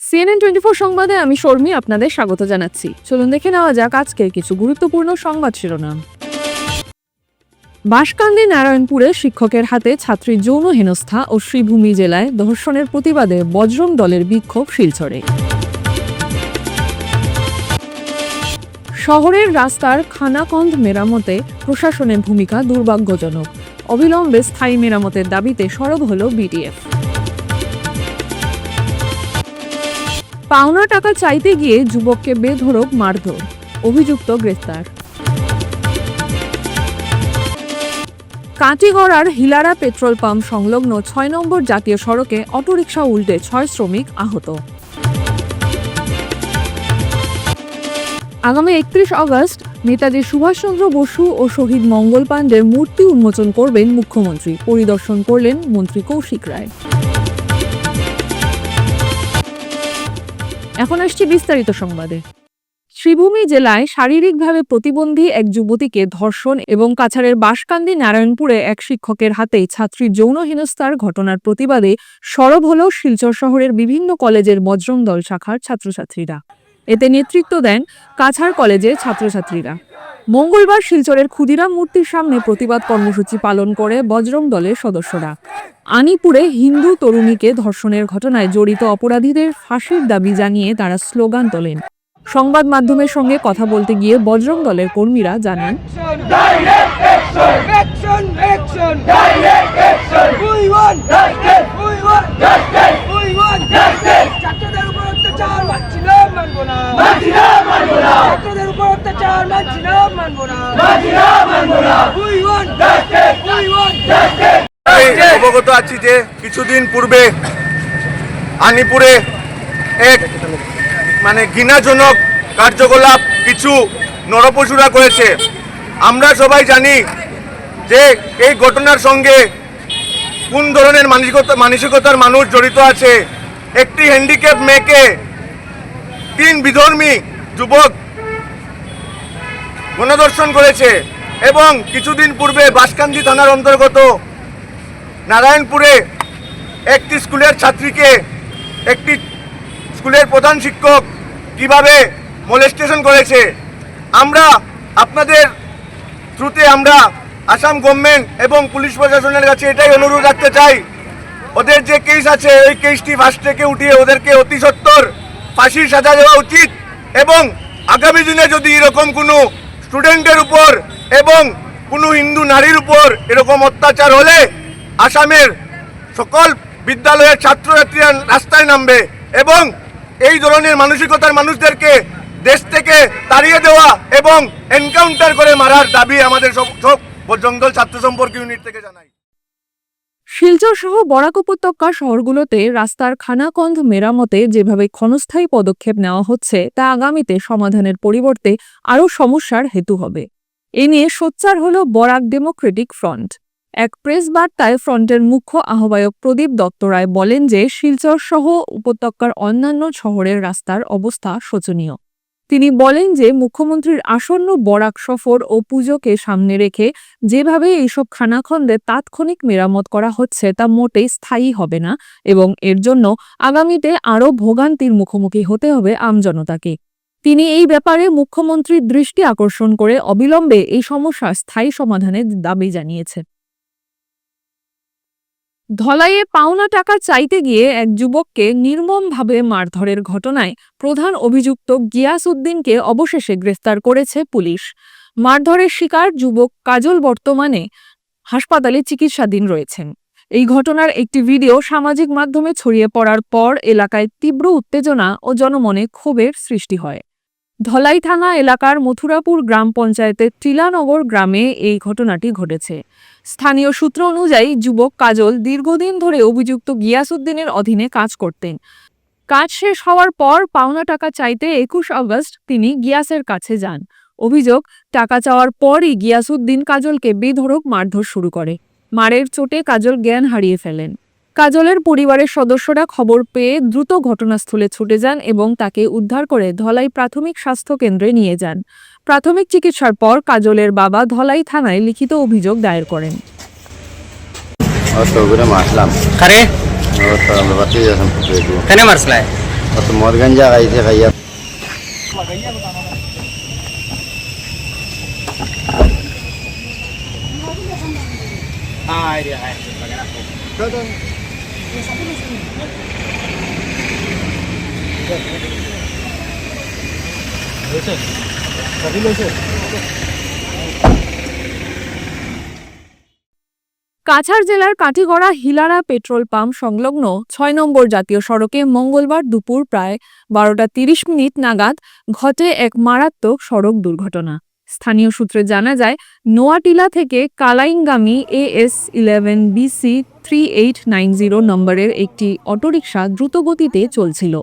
CNN twenty four সংবাদে আমি শর্মী আপনাদের স্বাগত জানাচ্ছি। চলুন দেখে নেওয়া যাক আজকের কিছু গুরুত্বপূর্ণ সংবাদ শিরোনাম। বাসকান্দি নারায়ণপুরে শিক্ষকের হাতে ছাত্রীর যৌন হেনস্থা ও শ্রীভূমি জেলায় ধর্ষণের প্রতিবাদে বজরং দলের বিক্ষোভ শিলচরে। শহরের রাস্তার খানাকন্দ মেরামতে প্রশাসনের ভূমিকা দুর্ভাগ্যজনক। অবিলম্বে স্থায়ী মেরামতের দাবিতে সরব হল বিডিএফ। পাওনা টাকা চাইতে গিয়ে যুবককে বেধড়ক মারধর, অভিযুক্ত গ্রেফতার। কাটিগড়ার হিলারা পেট্রোল পাম্প সংলগ্ন ছয় নম্বর জাতীয় সড়কে অটোরিকশা উল্টে ছয় শ্রমিক আহত। আগামী একত্রিশ আগস্ট নেতাজি সুভাষচন্দ্র বসু ও শহীদ মঙ্গল পাণ্ডের মূর্তি উন্মোচন করবেন মুখ্যমন্ত্রী। পরিদর্শন করলেন মন্ত্রী কৌশিক রায়। এখন আসছি বিস্তারিত সংবাদে। শ্রীভূমি জেলায় শারীরিকভাবে প্রতিবন্ধী এক যুবতীকে ধর্ষণ এবং কাছাড়ের বাসকান্দি নারায়ণপুরে এক শিক্ষকের হাতে ছাত্রীর যৌন হেনস্থার ঘটনার প্রতিবাদে সরব হল শিলচর শহরের বিভিন্ন কলেজের বজরং দল শাখার ছাত্রছাত্রীরা। এতে নেতৃত্ব দেন কাছাড় কলেজের ছাত্রছাত্রীরা মঙ্গলবার শিলচরের ক্ষুদিরাম মূর্তির সামনে প্রতিবাদ কর্মসূচি পালন করে বজরং দলের সদস্যরা আনিপুরে হিন্দু তরুণীকে ধর্ষণের ঘটনায় জড়িত অপরাধীদের ফাঁসির দাবি জানিয়ে তারা স্লোগান তোলেন সংবাদ মাধ্যমের সঙ্গে কথা বলতে গিয়ে বজরং দলের কর্মীরা জানান মানবো না। মানছি না মানবো না। ছাত্রদের উপর অত্যাচার মানছি না। মানবো না! অবগত আছি যে কিছুদিন পূর্বে আনিপুরে এক মানে ঘৃণাজনক কার্যকলাপ কিছু নরপশুরা করেছে। আমরা সবাই জানি যে এই ঘটনার সঙ্গে কোন ধরনের মানসিকতা মানসিকতার মানুষ জড়িত আছে। একটি হ্যান্ডিক্যাপ মেয়েকে তিন বিধর্মী যুবক গণদর্শন করেছে এবং কিছুদিন পূর্বে বাসকান্দি থানার অন্তর্গত নারায়ণপুরে একটি স্কুলের ছাত্রীকে একটি স্কুলের প্রধান শিক্ষক কীভাবে মোলেস্টেশন করেছে, আমরা আপনাদের থ্রুতে আমরা আসাম গভর্নমেন্ট এবং পুলিশ প্রশাসনের কাছে এটাই অনুরোধ রাখতে চাই। ওদের যে কেস আছে, ওই কেসটি ফার্স্ট থেকে উঠিয়ে ওদেরকে অতি সত্বর ফাঁসির সাজা দেওয়া উচিত এবং আগামী দিনে যদি এরকম কোনো স্টুডেন্টের উপর এবং কোনো হিন্দু নারীর উপর এরকম অত্যাচার হলে আসামের সকল বিদ্যালয়ের ছাত্রছাত্রীরা রাস্তায় নামবে এবং এই ধরনের মানসিকতার মানুষদেরকে দেশ থেকে তাড়িয়ে দেওয়া এবং এনকাউন্টার করে মারার দাবি আমাদের সব সব জঙ্গল ছাত্র সম্পর্ক ইউনিট থেকে জানাই। শিলচর সহ বরাক উপত্যকা শহরগুলোতে রাস্তার খানাকন্ধ মেরামতে যেভাবে ক্ষণস্থায়ী পদক্ষেপ নেওয়া হচ্ছে, তা আগামীতে সমাধানের পরিবর্তে আরও সমস্যার হেতু হবে। এ নিয়ে সোচ্চার হল বরাক ডেমোক্রেটিক ফ্রন্ট। এক প্রেস বার্তায় ফ্রন্টের মুখ্য আহ্বায়ক প্রদীপ দত্ত রায় বলেন যে, শিলচর সহ উপত্যকার অন্যান্য শহরের রাস্তার অবস্থা শোচনীয়। তিনি বলেন যে, মুখ্যমন্ত্রীর আসন্ন বরাক সফর ও পুজোকে সামনে রেখে যেভাবে এইসব খানাখন্দে তাৎক্ষণিক মেরামত করা হচ্ছে তা মোটেই স্থায়ী হবে না এবং এর জন্য আগামীতে আরও ভোগান্তির মুখোমুখি হতে হবে আমজনতাকে তিনি এই ব্যাপারে মুখ্যমন্ত্রীর দৃষ্টি আকর্ষণ করে অবিলম্বে এই সমস্যার স্থায়ী সমাধানের দাবি জানিয়েছেন। ধলাইয়ে পাওনা টাকা চাইতে গিয়ে এক যুবককে নির্মমভাবে মারধরের ঘটনায় প্রধান অভিযুক্ত গিয়াস উদ্দিনকে অবশেষে গ্রেফতার করেছে পুলিশ। মারধরের শিকার যুবক কাজল বর্তমানে হাসপাতালে চিকিৎসাধীন রয়েছেন। এই ঘটনার একটি ভিডিও সামাজিক মাধ্যমে ছড়িয়ে পড়ার পর এলাকায় তীব্র উত্তেজনা ও জনমনে ক্ষোভের সৃষ্টি হয়। ধলাই থানা এলাকার মথুরাপুর গ্রাম পঞ্চায়েতের টিলানগর গ্রামে এই ঘটনাটি ঘটেছে। স্থানীয় সূত্র অনুযায়ী যুবক কাজল দীর্ঘদিন ধরে অভিযুক্ত গিয়াসউদ্দিনের অধীনে কাজ করতেন। কাজ শেষ হওয়ার পর পাওনা টাকা চাইতে একুশ আগস্ট তিনি গিয়াসের কাছে যান। অভিযোগ, টাকা চাওয়ার পরই গিয়াসউদ্দিন কাজলকে বেধড়ক মারধর শুরু করে। মারের চোটে কাজল জ্ঞান হারিয়ে ফেলেন। কাজলের পরিবারের সদস্যরা খবর পেয়ে দ্রুত ঘটনাস্থলে ছুটে যান এবং তাকে উদ্ধার করে ধলাই প্রাথমিক স্বাস্থ্য কেন্দ্রে নিয়ে যান। প্রাথমিক চিকিৎসার পর কাজলের বাবা ধলাই থানায় লিখিত অভিযোগ দায়ের করেন। Thank you. কাছাড় জেলার কাঠিগড়া হিলারা পেট্রোল পাম্প সংলগ্ন ছয় নম্বর জাতীয় সড়কে মঙ্গলবার দুপুর প্রায় বারোটা তিরিশ মিনিট নাগাদ ঘটে এক মারাত্মক সড়ক দুর্ঘটনা। স্থানীয় সূত্রে জানা যায়, নোয়াটিলা থেকে কালাইঙ্গামি S eleven B C three eight nine zero নম্বরের একটি অটোরিকশা দ্রুতগতিতে চলছিল।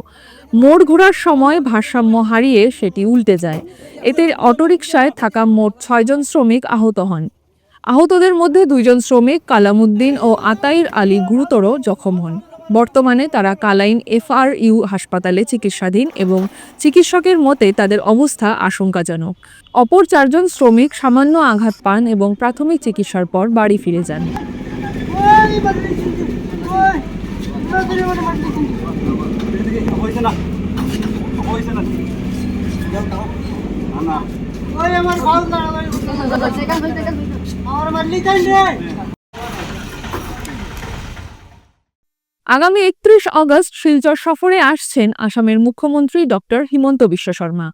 মোড় ঘোরার সময় ভারসাম্য হারিয়ে সেটি উল্টে যায় এতে অটোরিকশায় থাকা মোট ছয়জন শ্রমিক আহত হন আহতদের মধ্যে দুইজন শ্রমিক কালামুদ্দিন ও আতাইর আলী গুরুতর জখম হন বর্তমানে তারা কালাইন এফআরইউ হাসপাতালে চিকিৎসাধীন এবং চিকিৎসকের মতে তাদের অবস্থা আশঙ্কাজনক অপর চারজন শ্রমিক সামান্য আঘাত পান এবং প্রাথমিক চিকিৎসার পর বাড়ি ফিরে যান আগামী একত্রিশ অগস্ট শিলচর সফরে আসছেন আসামের মুখ্যমন্ত্রী ডক্টর হিমন্ত বিশ্ব শর্মা।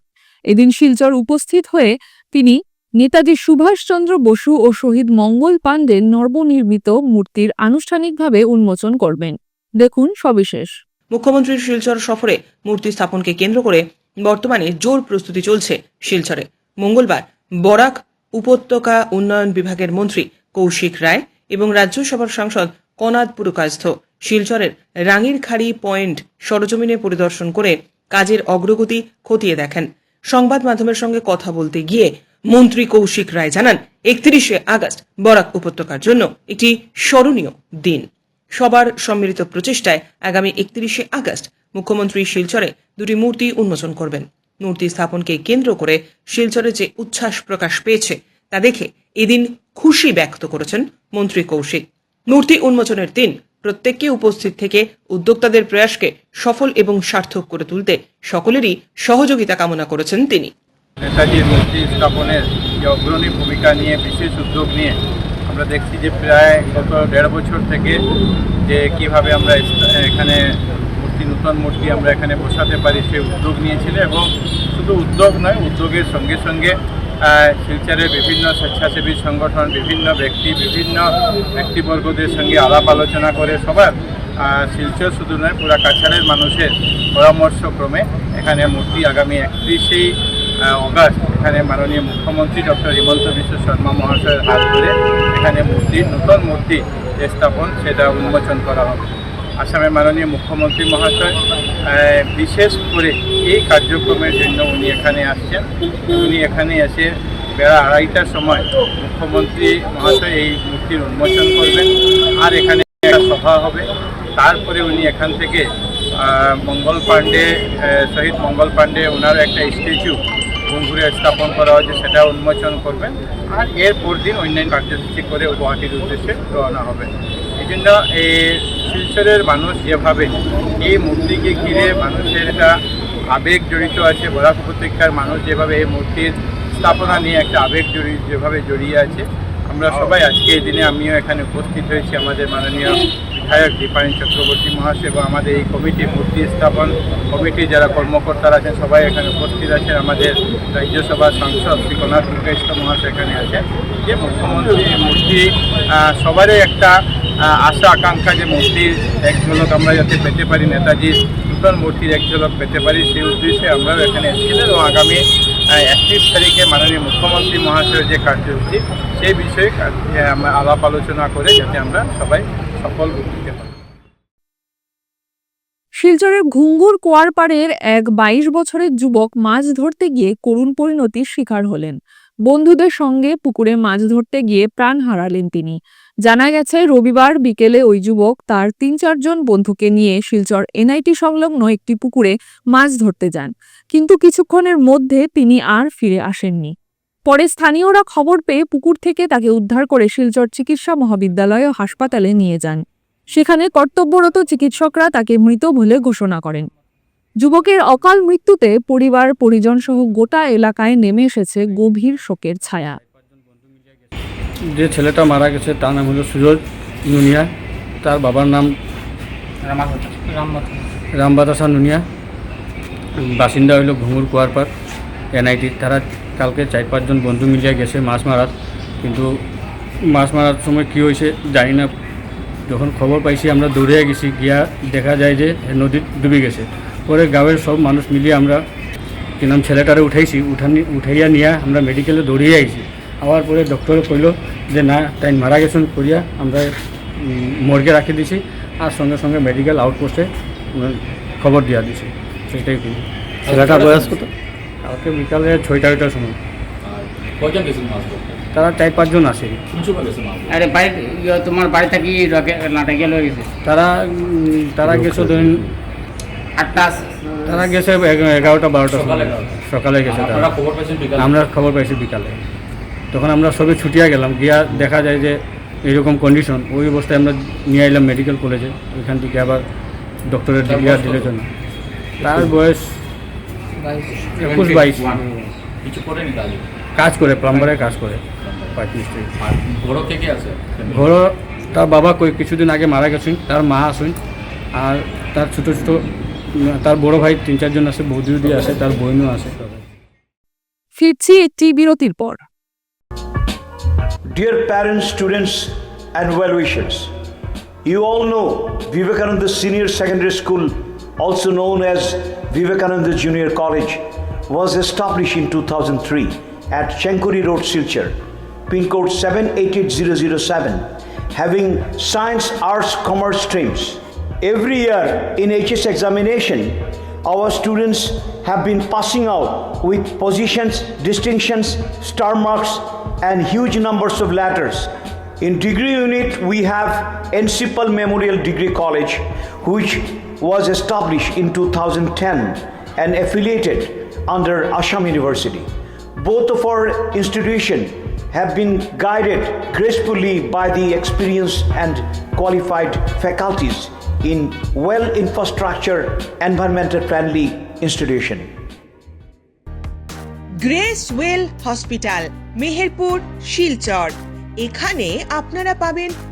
এদিন শিলচর উপস্থিত হয়ে তিনি নেতাজি সুভাষচন্দ্র বসু ও শহীদ মঙ্গল পাণ্ডের নবনির্মিত মূর্তির আনুষ্ঠানিকভাবে উন্মোচন করবেন। দেখুন সবিশেষ। মুখ্যমন্ত্রীর শিলচর সফরে মূর্তি স্থাপনকে কেন্দ্র করে বর্তমানে জোর প্রস্তুতি চলছে শিলচরে। মঙ্গলবার বরাক উপত্যকা উন্নয়ন বিভাগের মন্ত্রী কৌশিক রায় এবং রাজ্যসভার সাংসদ কনাদ পুরকায়স্থ শিলচরের রাঙিরখাড়ি পয়েন্ট সরজমিনে পরিদর্শন করে কাজের অগ্রগতি খতিয়ে দেখেন। সংবাদ মাধ্যমের সঙ্গে কথা বলতে গিয়ে মন্ত্রী কৌশিক রায় জানান, একত্রিশে আগস্ট বরাক উপত্যকার জন্য একটি স্মরণীয় দিন। সবার সম্মিলিত প্রচেষ্টায় আগামী একত্রিশে আগস্ট মুখ্যমন্ত্রী শিলচরে দুটি মূর্তি উন্মোচন করবেন। মূর্তি স্থাপনকে কেন্দ্র করে শিলচরে যে উচ্ছ্বাস প্রকাশ পেয়েছে, তা দেখে এদিন খুশি ব্যক্ত করেছেন মন্ত্রী কৌশিক। মূর্তি উন্মোচনের দিন প্রত্যেককে উপস্থিত থেকে উদ্যোক্তাদের প্রয়াসকে সফল এবং সার্থক করে তুলতে সকলেরই সহযোগিতা কামনা করেছেন তিনি। নেতাজির মূর্তি স্থাপনের যে অগ্রণী ভূমিকা নিয়ে, বিশেষ উদ্যোগ নিয়ে আমরা দেখছি যে প্রায় গত দেড় বছর থেকে যে কীভাবে আমরা এখানে মূর্তি, নূতন মূর্তি আমরা এখানে বসাতে পারি সে উদ্যোগ নিয়েছিল এবং শুধু উদ্যোগ নয়, উদ্যোগের সঙ্গে সঙ্গে শিলচরের বিভিন্ন স্বেচ্ছাসেবী সংগঠন, বিভিন্ন ব্যক্তি, বিভিন্ন ব্যক্তিবর্গদের সঙ্গে আলাপ আলোচনা করে সবার শিলচর শুধু নয়, পুরা কাছাড়ের মানুষের পরামর্শক্রমে এখানে মূর্তি আগামী একত্রিশেই অগাস্ট, এখানে মাননীয় মুখ্যমন্ত্রী ডক্টর হিমন্ত বিশ্ব শর্মা মহাশয়ের হাত ধরে এখানে মূর্তি, নতুন মূর্তি স্থাপন, সেটা উন্মোচন করা হবে। আসামের মাননীয় মুখ্যমন্ত্রী মহাশয় বিশেষ করে এই কার্যক্রমের জন্য উনি এখানে আসছেন। উনি এখানে এসে বেড়া আড়াইটার সময় মুখ্যমন্ত্রী মহাশয় এই মূর্তির উন্মোচন করবেন। আর এখানে একটা সভা হবে। তারপরে উনি এখান থেকে মঙ্গল পাণ্ডে শহীদ মঙ্গল পাণ্ডে ওনার একটা স্ট্যাচু ঘুরে স্থাপন করা হয়েছে, সেটা উন্মোচন করবেন। আর এর দিন অন্যান্য কার্যসূচি করে গুয়াহাটির উদ্দেশ্যে রওনা হবে। এই জন্য এই শিলচরের মানুষ যেভাবে এই মূর্তিকে ঘিরে মানুষের একটা আবেগ জড়িত আছে, বরাক উপত্যকার মানুষ যেভাবে এই মূর্তির স্থাপনা নিয়ে একটা আবেগ জড়ি, যেভাবে জড়িয়ে আছে, আমরা সবাই আজকে এই দিনে আমিও এখানে উপস্থিত হয়েছি, আমাদের মাননীয় বিধায়ক, দীপায়ন চক্রবর্তী মহাশয় এবং আমাদের এই কমিটি মূর্তি স্থাপন কমিটি যারা কর্মকর্তারা আছেন, সবাই এখানে উপস্থিত আছেন। আমাদের রাজ্যসভার সাংসদ শ্রী কনাথ মুকেশ মহাশয় এখানে আছেন। যে মুখ্যমন্ত্রী মূর্তি সবারই একটা আশা, আকাঙ্ক্ষা যে মূর্তির এক ঝলক আমরা যাতে পেতে পারি নেতাজির নূতন মূর্তির এক ঝলক পেতে পারি, সেই উদ্দেশ্যে আমরাও এখানে এসেছিলাম এবং আগামী একত্রিশ তারিখে মাননীয় মুখ্যমন্ত্রী মহাশয়ের যে কার্যসূচি, সেই বিষয়ে আলাপ আলোচনা করে যাতে আমরা সবাই সফল শিলচরের ঘুঙ্গুর কোয়ারপাড়ের এক বাইশ বছরের যুবক মাছ ধরতে গিয়ে করুণ পরিণতির শিকার হলেন। বন্ধুদের সঙ্গে পুকুরে মাছ ধরতে গিয়ে প্রাণ হারালেন তিনি। জানা গেছে, রবিবার বিকেলে ওই যুবক তার তিন চারজন বন্ধুকে নিয়ে শিলচর এনআইটি সংলগ্ন একটি পুকুরে মাছ ধরতে যান। কিন্তু কিছুক্ষণের মধ্যে তিনি আর ফিরে আসেননি। পরে স্থানীয়রা খবর পেয়ে পুকুর থেকে তাকে উদ্ধার করে শিলচর চিকিৎসা মহাবিদ্যালয় ও হাসপাতালে নিয়ে যান। সেখানে কর্তব্যরত চিকিৎসকরা তাকে মৃত বলে ঘোষণা করেন। যুবকের অকাল মৃত্যুতে পরিবার পরিজনসহ গোটা এলাকায় নেমে এসেছে গভীর শোকের ছায়া। যে ছেলেটা মারা গেছে তার নাম হলো সুজয় নুনিয়া। তার বাবার নাম রামবাতাসা। নুনিয়া। বাসিন্দা হইল ঘুঙুর কুয়ারপাড়। এনআইটি, তারা কালকে চার পাঁচজন বন্ধু মিলিয়ে গেছে মাছ মারার। কিন্তু মাছ মারার সময় কী হয়েছে জানি না। যখন খবর পাইছি আমরা দৌড়ে গেছি, গিয়া দেখা যায় যে নদী ডুবে গেছে। পরে গাঁয়ের সব মানুষ মিলিয়ে আমরা কি নাম ছেলেটারে উঠাইছি উঠানি উঠাইয়া নিয়ে আমরা মেডিকেলে দৌড়িয়ে আইছি। আবার পরে ডক্টরে কইল যে, না, তাই মারা গেছেন করিয়া আমরা মর্গে রাখি দিছি। আর সঙ্গে সঙ্গে মেডিকেল আউটপোস্টে খবর দিয়া দিছি। সেটাই ছেলেটার বয়স কত? কালকে বিকালে ছয়টা ছয়টার সময়। কয়জন গেছিল মাছ ধরতে? তারা চার পাঁচজন আসে? আরে বাড়ি ইয়ে তোমার বাড়ি থাকি নাটাকে লয়ে গেছে? তারা তারা গেছে ধরেন আটটা তারা গেছে এগারোটা বারোটা সকালে গেছে তারা। আমরা খবর পাইছি বিকালে। তখন আমরা সবে ছুটিয়া গেলাম। গিয়া দেখা যায় যে এরকম কন্ডিশন ওই অবস্থায় আমরা নিয়ে এলাম মেডিকেল কলেজে ওইখান থেকে আবার ডক্টরের ডিগ্রিয়ার দিলের জন্য তার বয়স একুশ বাইশ। কিছু করেনি কাজে? কাজ করে প্লাম্বারে কাজ করে। বড় কে কে আছে? ঘর তার বাবা কই কিছুদিন আগে মারা গেছেন তার মা আসুন আর তার ছোটো ছোটো তার বড় ভাই তিন চারজন আছে বৌদি উদি আছে তার বোনও আছে। ফিরছি একটি বিরতির পর। Dear parents, students, and well wishers, you all know Vivekananda Senior Secondary School, also known as Vivekananda Junior College, was established in 2003 at Chenkuri Road, Silchar, pin code 788007, having science, arts, commerce streams. Every year in HS examination, our students have been passing out with positions, distinctions, star marks, and huge numbers of letters. In degree unit, we have Encipal Memorial Degree College, which was established in 2010 and affiliated under Assam University. Both of our institutions have been guided gracefully by the experienced and qualified faculties in well infrastructure, environmental friendly institution. Grace Well Hospital Meherpur Silchar এখানে আপনারা পাবেন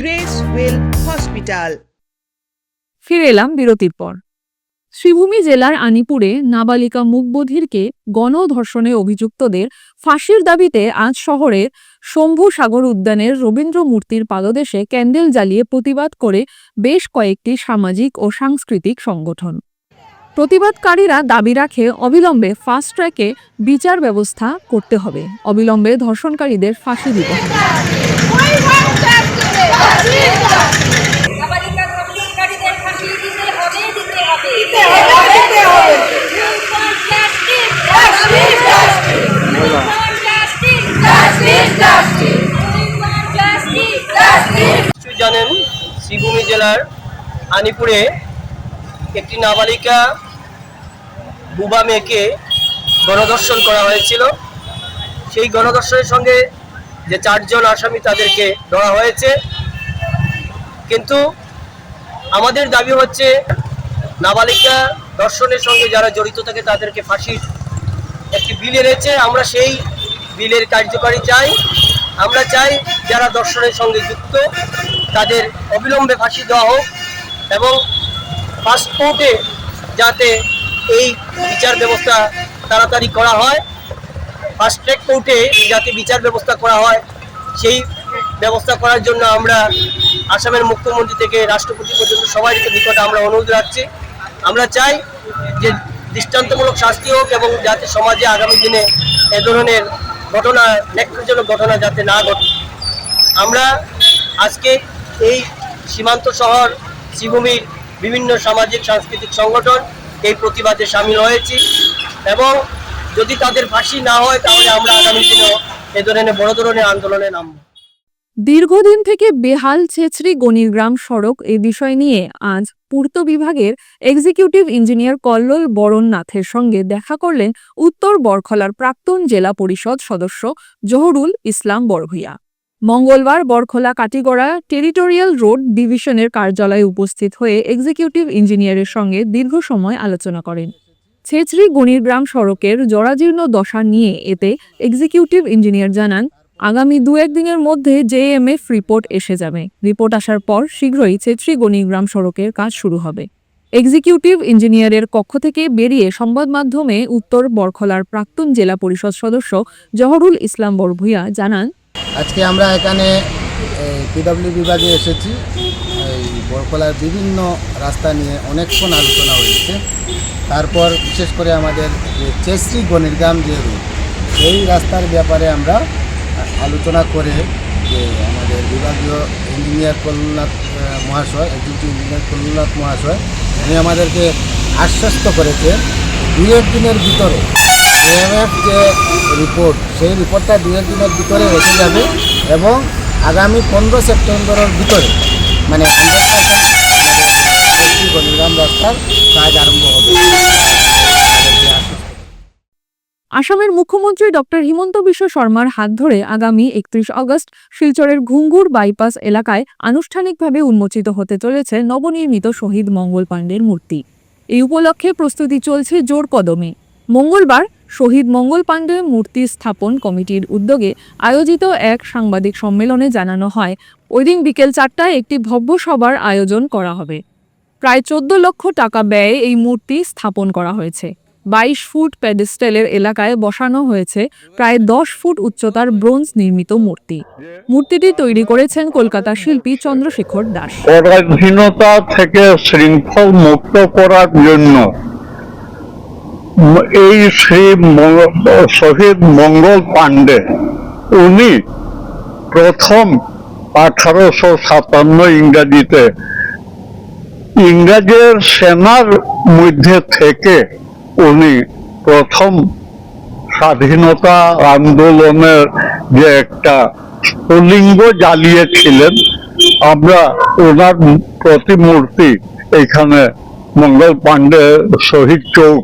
grace well hospital ফিরে এলাম বিরতির পর। শ্রীভূমি জেলার আনিপুরে নাবালিকা মুখবধিরকে গণধর্ষণে অভিযুক্তদের ফাঁসির দাবিতে আজ শহরের শম্ভু সাগর উদ্যানের রবীন্দ্র মূর্তির পাদদেশে ক্যান্ডেল জ্বালিয়ে প্রতিবাদ করে বেশ কয়েকটি সামাজিক ও সাংস্কৃতিক সংগঠন। প্রতিবাদকারীরা দাবি রাখে অবিলম্বে ফাস্ট ট্র্যাকে বিচার ব্যবস্থা করতে হবে। অবিলম্বে ধর্ষণকারীদের ফাঁসি দিতে হবে। জানেন শ্রীভূমি জেলার আনিপুরে একটি নাবালিকা বুবা মেয়েকে গণধর্ষণ করা হয়েছিল। সেই গণধর্ষণের সঙ্গে যে চারজন আসামি তাদেরকে ধরা হয়েছে। কিন্তু আমাদের দাবি হচ্ছে, নাবালিকা ধর্ষণের সঙ্গে যারা জড়িত থাকে তাদেরকে ফাঁসির একটি বিল এনেছে। আমরা সেই বিলের কার্যকারী চাই। আমরা চাই যারা দর্শনের সঙ্গে যুক্ত, তাদের অবিলম্বে ফাঁসি দেওয়া হোক এবং কোর্টে যাতে এই বিচার ব্যবস্থা তাড়াতাড়ি করা হয়। ফার্স্ট ট্র্যাক কোর্টে যাতে বিচার ব্যবস্থা করা হয়। সেই ব্যবস্থা করার জন্য আমরা আসামের মুখ্যমন্ত্রী থেকে রাষ্ট্রপতি পর্যন্ত সবাই নিকটে আমরা অনুরোধ রাখছি। আমরা চাই যে দৃষ্টান্তমূলক শাস্তি হোক এবং যাতে সমাজে আগামী দিনে এ ধরনের ঘটনা নেকজনক ঘটনা যাতে না ঘটে। আমরা আজকে এই সীমান্ত শহর, শ্রীভূমির বিভিন্ন সামাজিক, সাংস্কৃতিক সংগঠন এই প্রতিবাদে সামিল হয়েছি এবং যদি তাদের ফাঁসি না হয়, তাহলে আমরা আগামী দিনেও এ ধরনের বড় ধরনের আন্দোলনে নামব। দীর্ঘদিন থেকে বেহাল ছেছরি গণিরগ্রাম সড়ক এ বিষয় নিয়ে আজ পূর্ত বিভাগের এক্সিকিউটিভ ইঞ্জিনিয়ার কল্লোল বরণ নাথের সঙ্গে দেখা করলেন উত্তর বরখলার প্রাক্তন জেলা পরিষদ সদস্য জহরুল ইসলাম বরভুইয়া। মঙ্গলবার বরখলা কাটিগড়া টেরিটোরিয়াল রোড ডিভিশনের কার্যালয়ে উপস্থিত হয়ে এক্সিকিউটিভ ইঞ্জিনিয়ারের সঙ্গে দীর্ঘ সময় আলোচনা করেন। ছেছরি গণিরগ্রাম সড়কের জরাজীর্ণ দশা নিয়ে এতে এক্সিকিউটিভ ইঞ্জিনিয়ার জানান, আগামী দু একদিনের মধ্যে জেএমএফ রিপোর্ট এসে যাবে। রিপোর্ট আসার পর শীঘ্রই ছেত্রী গণিগ্রাম সড়কের কাজ শুরু হবে। এক্সিকিউটিভ ইঞ্জিনিয়ারের কক্ষ থেকে বেরিয়ে সংবাদ মাধ্যমে উত্তর বরখলার প্রাক্তন জেলা পরিষদ সদস্য জহরুল ইসলাম বরভুইয়া জানান, আজকে আমরা এখানে পিডব্লিউ বিভাগে এসেছি। বরকলার বিভিন্ন রাস্তা নিয়ে অনেকক্ষণ আলোচনা হয়েছে। তারপর বিশেষ করে আমাদের যে চেশ্রী গণিরগ্রাম যে সেই রাস্তার ব্যাপারে আমরা আলোচনা করে যে আমাদের বিভাগীয় ইঞ্জিনিয়ার কল্যাণনাথ মহাশয় এক্সিকিউটিভ ইঞ্জিনিয়ার কল্যাণনাথ মহাশয়, উনি আমাদেরকে আশ্বস্ত করেছে দুই এক দিনের ভিতরে এএমএফ যে রিপোর্ট সেই রিপোর্টটা দু এক দিনের ভিতরে এসে যাবে এবং আগামী পনেরো সেপ্টেম্বরের ভিতরে মানে হান্ড্রেড পার্সেন্ট গণিগ্রাম রাস্তার কাজ আরম্ভ হবে আসামের মুখ্যমন্ত্রী ডক্টর হিমন্ত বিশ্ব শর্মার হাত ধরে আগামী একত্রিশ আগস্ট শিলচরের ঘুঙ্গুর বাইপাস এলাকায় আনুষ্ঠানিকভাবে উন্মোচিত হতে চলেছে নবনির্মিত শহীদ মঙ্গল পাণ্ডের মূর্তি। এই উপলক্ষে প্রস্তুতি চলছে জোর কদমে। মঙ্গলবার শহীদ মঙ্গল পাণ্ডে মূর্তি স্থাপন কমিটির উদ্যোগে আয়োজিত এক সাংবাদিক সম্মেলনে জানানো হয়, ওইদিন বিকেল চারটায় একটি ভব্য সভার আয়োজন করা হবে। প্রায় চোদ্দ লক্ষ টাকা ব্যয়ে এই মূর্তি স্থাপন করা হয়েছে। বাইশ ফুট প্যাডেস্টেলের এলাকায় বসানো হয়েছে প্রায় দশ ফুট উচ্চতার ব্রোঞ্জ নির্মিত মূর্তি। মূর্তিটি তৈরি করেছেন কলকাতা শিল্পী চন্দ্রশেখর দাস। পরাধীনতা থেকে শৃঙ্খল মুক্ত করার জন্য এই শ্রী শহীদ মঙ্গল পাণ্ডে, উনি প্রথম আঠারোশো সাতান্ন ইংরাজিতে ইংরেজের সেনার মধ্যে থেকে উনি প্রথম স্বাধীনতা আন্দোলনের যে একটা স্ফুলিঙ্গ জ্বালিয়েছিলেন, আমরা ওনার প্রতিমূর্তি এখানে মঙ্গল পাণ্ডে শহীদ চৌক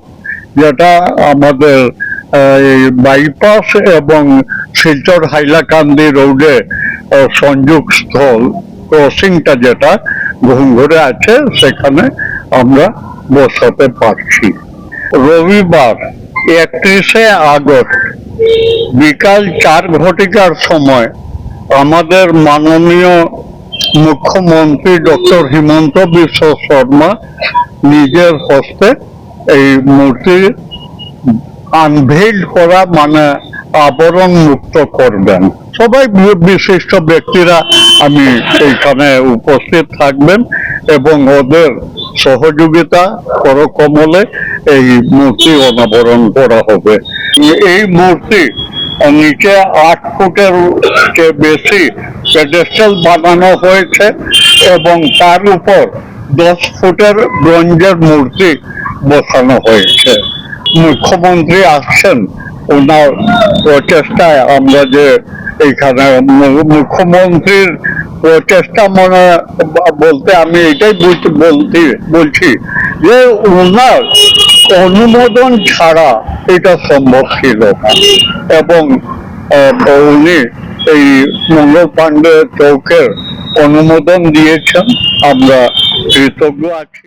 যেটা আমাদের এই বাইপাস এবং শিলচর হাইলাকান্দি রোডে সংযোগ স্থল ক্রসিংটা যেটা ঘুঙ্গুরে আছে, সেখানে আমরা বসাতে পারছি। রবিবার একত্রিশে আগস্ট বিকাল চার ঘটিকার সময় আমাদের মাননীয় মুখ্যমন্ত্রী ডক্টর হিমন্ত বিশ্ব শর্মা নিজের হস্তে এই মূর্তি আনভেইল করা মানে আবরণ মুক্ত করবেন। সবাই বিশিষ্ট ব্যক্তিরা আমি এইখানে উপস্থিত থাকবেন এবং ওদের সহযোগিতা করকমলে এই মূর্তি অনাবরণ করা হবে। এই মূর্তি নিচে আট ফুটের বেশি বানানো হয়েছে এবং তার উপর দশ ফুটের ব্রঞ্জের মূর্তি বসানো হয়েছে। মুখ্যমন্ত্রী আসছেন, ওনার প্রচেষ্টায় আমরা যে এইখানে মুখ্যমন্ত্রীর প্রচেষ্টা মনে বলতে আমি এটাই বলতে বলছি যে ওনার অনুমোদন ছাড়া এটা সম্ভব ছিল না। এবং উনি এই মঙ্গল পাণ্ডে চৌকের অনুমোদন দিয়েছেন। আমরা কৃতজ্ঞ আছি।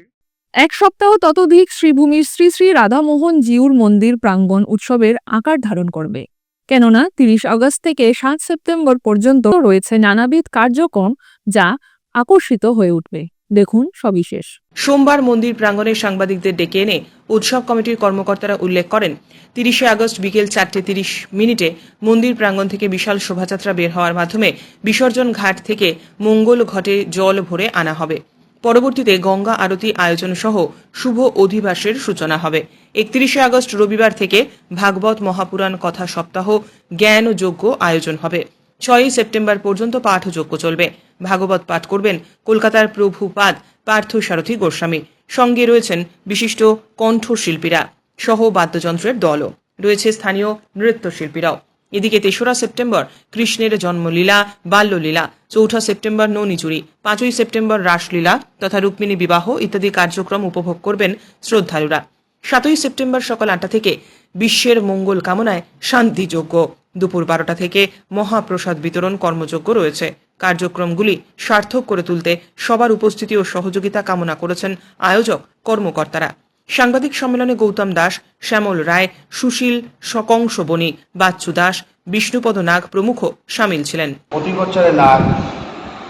এক সপ্তাহ ততোধিক শ্রীভূমির শ্রী শ্রী রাধামোহন জিউর মন্দির প্রাঙ্গণ উৎসবের আকার ধারণ করবে। কেননা, তিরিশ আগস্ট থেকে সাত সেপ্টেম্বর পর্যন্ত রয়েছে নানাবিধ কার্যক্রম যা আকর্ষিত হয়ে উঠবে। দেখুন সবিশেষ সোমবার মন্দির প্রাঙ্গণে সাংবাদিকদের ডেকে এনে উৎসব কমিটির কর্মকর্তারা উল্লেখ করেন, তিরিশে আগস্ট বিকেল চারটে তিরিশ মিনিটে মন্দির প্রাঙ্গণ থেকে বিশাল শোভাযাত্রা বের হওয়ার মাধ্যমে বিসর্জন ঘাট থেকে মঙ্গল ঘটে জল ভরে আনা হবে। পরবর্তীতে গঙ্গা আরতি আয়োজন সহ শুভ অধিবাসের সূচনা হবে। একত্রিশে আগস্ট রবিবার থেকে ভাগবত মহাপুরাণ কথা সপ্তাহ জ্ঞান যজ্ঞ আয়োজন হবে। ছয়ই সেপ্টেম্বর পর্যন্ত পাঠযজ্ঞ চলবে। ভাগবত পাঠ করবেন কলকাতার প্রভুপাদ পার্থ সারথী গোস্বামী। সঙ্গে রয়েছেন বিশিষ্ট কণ্ঠশিল্পীরা সহ বাদ্যযন্ত্রের দলও। রয়েছে স্থানীয় নৃত্যশিল্পীরাও। এদিকে তেসরা সেপ্টেম্বর কৃষ্ণের জন্মলীলা, বাল্যলীলা, চৌঠা সেপ্টেম্বর নৌনিচুরি, পাঁচই সেপ্টেম্বর রাসলীলা তথা রুক্মিণী বিবাহ ইত্যাদি কার্যক্রম উপভোগ করবেন শ্রদ্ধালুরা। সাতই সেপ্টেম্বর সকাল আটটা থেকে বিশ্বের মঙ্গল কামনায় শান্তিযজ্ঞ। দুপুর বারোটা থেকে মহাপ্রসাদ বিতরণ কর্মযজ্ঞ রয়েছে। কার্যক্রমগুলি সার্থক করে তুলতে সবার উপস্থিতি ও সহযোগিতা কামনা করেছেন আয়োজক কর্মকর্তারা। সাংবাদিক সম্মেলনে গৌতম দাস, শ্যামল রায়, সুশীল সকংশ বণি, বাচ্চু দাস, বিষ্ণুপদ নাগ প্রমুখ সামিল ছিলেন। প্রতি বছরের নাগ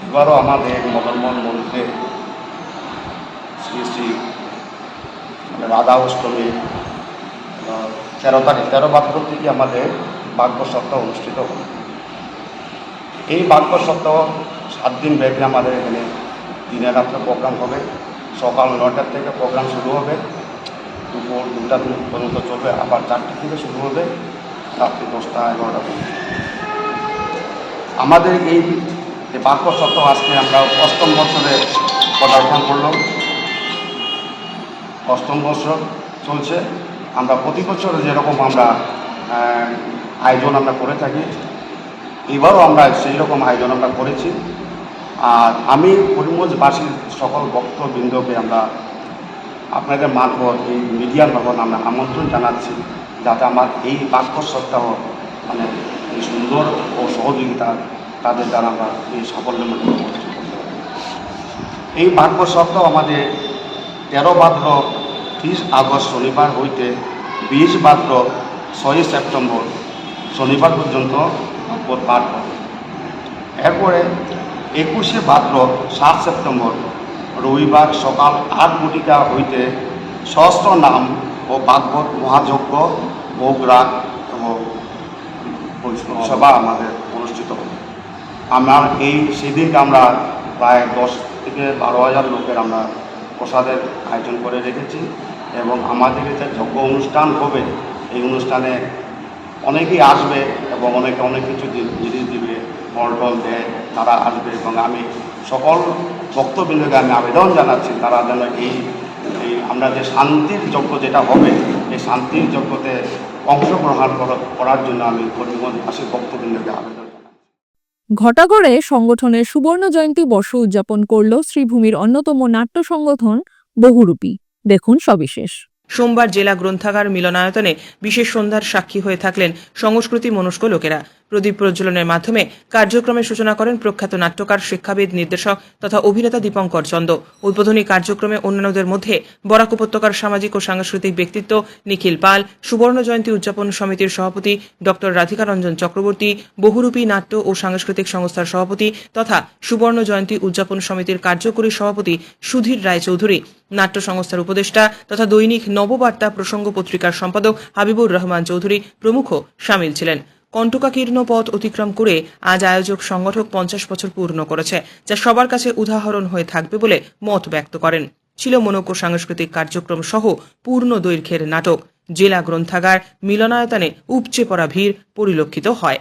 এবারও আমাদের মদনমোহন মন্দিরে শ্রী শ্রী মানে রাধা অষ্টমী তেরো তারিখ, তেরো ভাদ্র থেকে আমাদের বাগ্য সপ্তাহ অনুষ্ঠিত হবে এই বাগ্য সপ্তাহ সাত দিন ব্যাপী আমাদের এখানে দিনে রাত্রে প্রোগ্রাম হবে। সকাল নটার থেকে প্রোগ্রাম শুরু হবে। দুপুর দুটা দিন পর্যন্ত চলবে। আবার চারটে থেকে শুরু হবে রাত্রি দশটা, এগারোটা পর্যন্ত। আমাদের এই যে বাক্য সপ্তাহ আজকে আমরা অষ্টম বছরে পদার্পণ করলাম। অষ্টম বছর চলছে। আমরা প্রতি বছর যেরকম আমরা আয়োজন আমরা করে থাকি। এবারও আমরা সেই রকম আয়োজন আমরা করেছি। আর আমি করিমগঞ্জবাসীর সকল বক্তবৃন্দকে আমরা আপনাদের মারফত এই মিডিয়ার মারফত আমরা আমন্ত্রণ জানাচ্ছি যাতে আমার এই বাক্য সপ্তাহ মানে সুন্দর ও সহযোগিতা তাদের দ্বারা আমরা এই সাফল্যমণ্ডিত করতে এই বাক্য সপ্তাহ আমাদের তেরো ভাদ্র ত্রিশ আগস্ট শনিবার হইতে বিশ ভাদ্র ছয়ই সেপ্টেম্বর শনিবার পর্যন্ত পাঠ হবে। এরপরে একুশে ভাদ্র সাত সেপ্টেম্বর, রবিবার সকাল আট ঘটিকা হইতে সহস্র নাম ও ভাগবত মহাযজ্ঞ ভোগরাগ এবং বৈষ্ণব সভা আমাদের অনুষ্ঠিত হবে। আমার এই সেদিনকে আমরা প্রায় দশ থেকে বারো হাজার লোকের আমরা প্রসাদের আয়োজন করে রেখেছি এবং আমাদের যে যজ্ঞ অনুষ্ঠান হবে। এই অনুষ্ঠানে অনেকেই আসবে এবং অনেকে অনেক কিছু জিনিস দিবে, ফল টল দেয়, তারা আসবে এবং আমি সকল ভক্তবৃন্দকে আমি আবেদন জানাচ্ছি, তারা যেন এই এই আমরা যে শান্তির যজ্ঞ যেটা হবে, এই শান্তির যজ্ঞতে অংশগ্রহণ করার জন্য আমি করিমগঞ্জবাসী ভক্তবৃন্দকে আবেদন ঘটাগড়ে সংগঠনের সুবর্ণ জয়ন্তী বর্ষ উদযাপন করল শ্রীভূমির অন্যতম নাট্য সংগঠন বহুরূপী। দেখুন সবিশেষ। সোমবার জেলা গ্রন্থাগার মিলনায়তনে বিশেষ সন্ধ্যার সাক্ষী হয়ে থাকলেন সংস্কৃতি মনস্ক লোকেরা। প্রদীপ প্রজ্বলনের মাধ্যমে কার্যক্রমের সূচনা করেন প্রখ্যাত নাট্যকার, শিক্ষাবিদ, নির্দেশক তথা অভিনেতা দীপঙ্কর চন্দ। উদ্বোধনী কার্যক্রমে অন্যান্যদের মধ্যে বরাক উপত্যকার সামাজিক ও সাংস্কৃতিক ব্যক্তিত্ব নিখিল পাল, সুবর্ণ জয়ন্তী উদযাপন সমিতির সভাপতি ডক্টর রাধিকা রঞ্জন চক্রবর্তী, বহুরূপী নাট্য ও সাংস্কৃতিক সংস্থার সভাপতি তথা সুবর্ণ জয়ন্তী উদযাপন সমিতির কার্যকরী সভাপতি সুধীর রায়চৌধুরী। নাট্য সংস্থার উপদেষ্টা তথা দৈনিক নববার্তা প্রসঙ্গ পত্রিকার সম্পাদক হাবিবুর রহমান চৌধুরী প্রমুখ সামিল ছিলেন। কণ্টকাকীর্ণ পথ অতিক্রম করে আজ আয়োজক সংগঠক পঞ্চাশ বছর পূর্ণ করেছে, যা সবার কাছে উদাহরণ হয়ে থাকবে বলে মত ব্যক্ত করেন। ছিল মনোজ্ঞ সাংস্কৃতিক কার্যক্রম সহ পূর্ণ দৈর্ঘ্যের নাটক। জেলা গ্রন্থাগার মিলনায়তনে উপচে পড়া ভিড় পরিলক্ষিত হয়।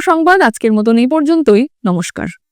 সংবাদ। আজকের মতন এই পর্যন্তই। নমস্কার।